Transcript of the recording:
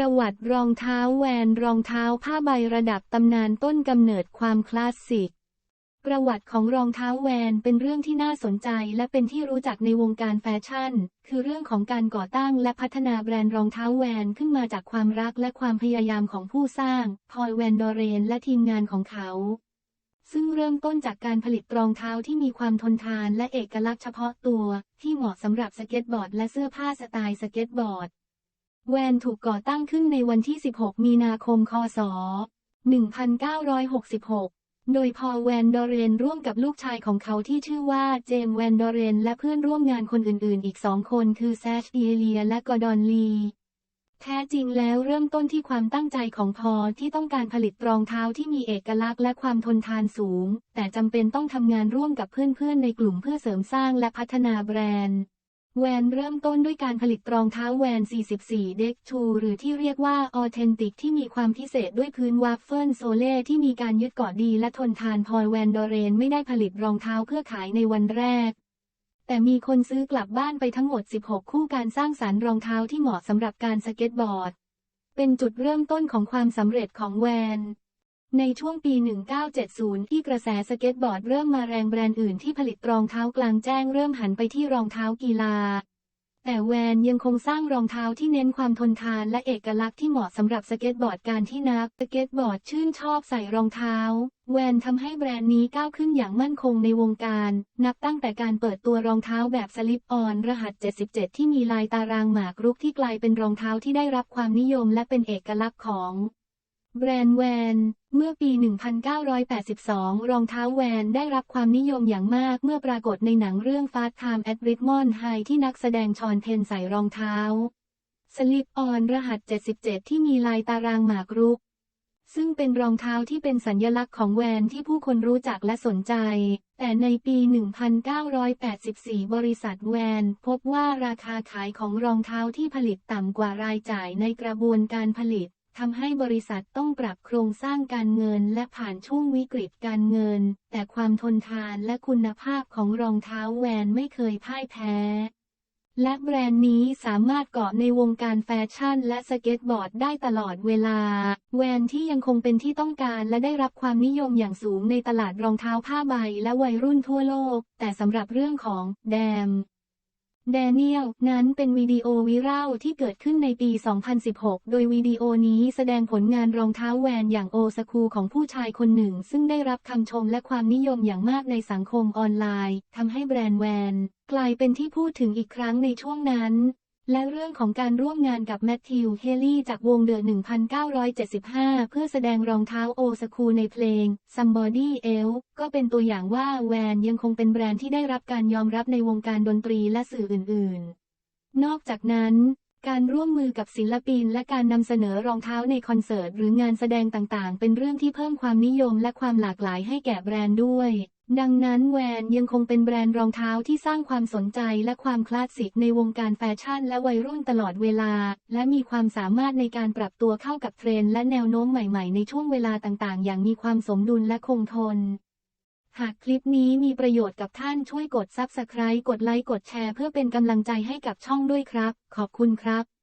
ประวัติรองเท้าแวนรองเท้าผ้าใบระดับตำนานต้นกำเนิดความคลาสสิก ประวัติของรองเท้าแวนเป็นเรื่องที่น่าสนใจและเป็นที่รู้จักในวงการแฟชั่น คือเรื่องของการก่อตั้งและพัฒนาแบรนด์รองเท้าแวนขึ้นมาจากความรักและความพยายามของผู้สร้าง พอลแวนดอเรนและทีมงานของเขา ซึ่งเริ่มต้นจากการผลิตรองเท้าที่มีความทนทานและเอกลักษณ์เฉพาะตัว ที่เหมาะสำหรับสเก็ตบอร์ดและเสื้อผ้าสไตล์สเก็ตบอร์ด แวนถูกก่อตั้งขึ้นในวันที่ 16 มีนาคม คศ 1966 โดยพอลแวนดอเรนร่วมกับลูกชายของเขาที่ชื่อว่าเจมแวนดอเรนและเพื่อนร่วมงานคนอื่น ๆ อีกสองคนคือแซชเอเลียและกอร์ดอนลีแท้จริงแล้วเริ่มต้นที่ความตั้งใจของพอลที่ต้องการผลิตรองเท้าที่มีเอกลักษณ์และความทนทานสูง แต่จำเป็นต้องทำงานร่วมกับเพื่อนๆในกลุ่มเพื่อเสริมสร้างและพัฒนาแบรนด์ แวนเริ่มต้นด้วยการผลิตรองเท้าแวน 44 เด็กทูหรือที่เรียกว่าออเทนติกที่มีความพิเศษด้วยพื้นวัฟเฟิลโซเล่ที่มีการยึดเกาะดีและทนทานพอแวนดอเรนไม่ได้ผลิตรองเท้าเพื่อขายในวันแรก แต่มีคนซื้อกลับบ้านไปทั้งหมด 16 คู่การสร้างสารรค์รองเท้าที่เหมาะสำหรับการสเก็ตบอร์ด เป็นจุดเริ่มต้นของความสำเร็จของแวน ในช่วงปี 1970 ที่กระแสสเก็ตบอร์ดเริ่มมาแรงแบรนด์อื่นที่ผลิตรองเท้ากลางแจ้งเริ่มหันไปที่รองเท้ากีฬา แต่แวนยังคงสร้างรองเท้าที่เน้นความทนทานและเอกลักษณ์ที่เหมาะสำหรับสเก็ตบอร์ดการที่นักสเก็ตบอร์ดชื่นชอบใส่รองเท้า แวนทำให้แบรนด์นี้ก้าวขึ้นอย่างมั่นคงในวงการ นับตั้งแต่การเปิดตัวรองเท้าแบบสลิปออนรหัส 77 ที่มีลายตารางหมากรุกที่กลายเป็นรองเท้าที่ได้รับความนิยมและเป็นเอกลักษณ์ของ แบรนด์แวน เมื่อปี 1982 รองเท้าแวนได้รับความนิยมอย่างมากเมื่อปรากฏในหนังเรื่อง Fast Time at Richmond High ที่นักแสดงชอนเพนใส่รองเท้า สลิปออนรหัส 77 ที่มีลายตารางหมากรุก ซึ่งเป็นรองเท้าที่เป็นสัญลักษณ์ของแวนที่ผู้คนรู้จักและสนใจ แต่ในปี 1984 บริษัทแวนพบว่าราคาขายของรองเท้าที่ผลิตต่ำกว่ารายจ่ายในกระบวนการผลิต ทำให้บริษัทต้องปรับโครงสร้างการเงินและผ่านช่วงวิกฤตการเงิน แต่ความทนทานและคุณภาพของรองเท้าแวนไม่เคยพ่ายแพ้ และแบรนด์นี้สามารถเกาะในวงการแฟชั่นและสเก็ตบอร์ดได้ตลอดเวลา แวนที่ยังคงเป็นที่ต้องการและได้รับความนิยมอย่างสูงในตลาดรองเท้าผ้าใบและวัยรุ่นทั่วโลก แต่สำหรับเรื่องของแดม แดเนียล นั้นเป็นวิดีโอวิรัลที่เกิดขึ้นในปี 2016 โดยวิดีโอนี้แสดงผลงานรองเท้าแวนอย่างโอซคูของผู้ชายคนหนึ่ง ซึ่งได้รับคำชมและความนิยมอย่างมากในสังคมออนไลน์ ทำให้แบรนด์แวน กลายเป็นที่พูดถึงอีกครั้งในช่วงนั้น และเรื่องของการร่วมงานกับแมทธิว เฮลี่จากวงเดอะ1975 เพื่อแสดงรองเท้าโอซคูในเพลง Somebody Else ก็เป็นตัวอย่างว่าแวนยังคงเป็นแบรนด์ที่ได้รับการยอมรับในวงการดนตรีและสื่ออื่นๆ นอกจากนั้น การร่วมมือกับศิลปินและการนำเสนอรองเท้าในคอนเสิร์ตหรืองานแสดงต่างๆ เป็นเรื่องที่เพิ่มความนิยมและความหลากหลายให้แก่แบรนด์ด้วย ดังนั้นแวนยังคงเป็นแบรนด์รองเท้าที่สร้างความสนใจและความคลาสสิกในวงการแฟชั่นและวัยรุ่นตลอดเวลา และมีความสามารถในการปรับตัวเข้ากับเทรนด์และแนวโน้มใหม่ๆ ในช่วงเวลาต่างๆ อย่างมีความสมดุลและคงทน หากคลิปนี้มีประโยชน์กับท่านช่วยกด Subscribe กดไลค์กดแชร์เพื่อเป็นกำลังใจให้กับช่องด้วยครับ ขอบคุณครับ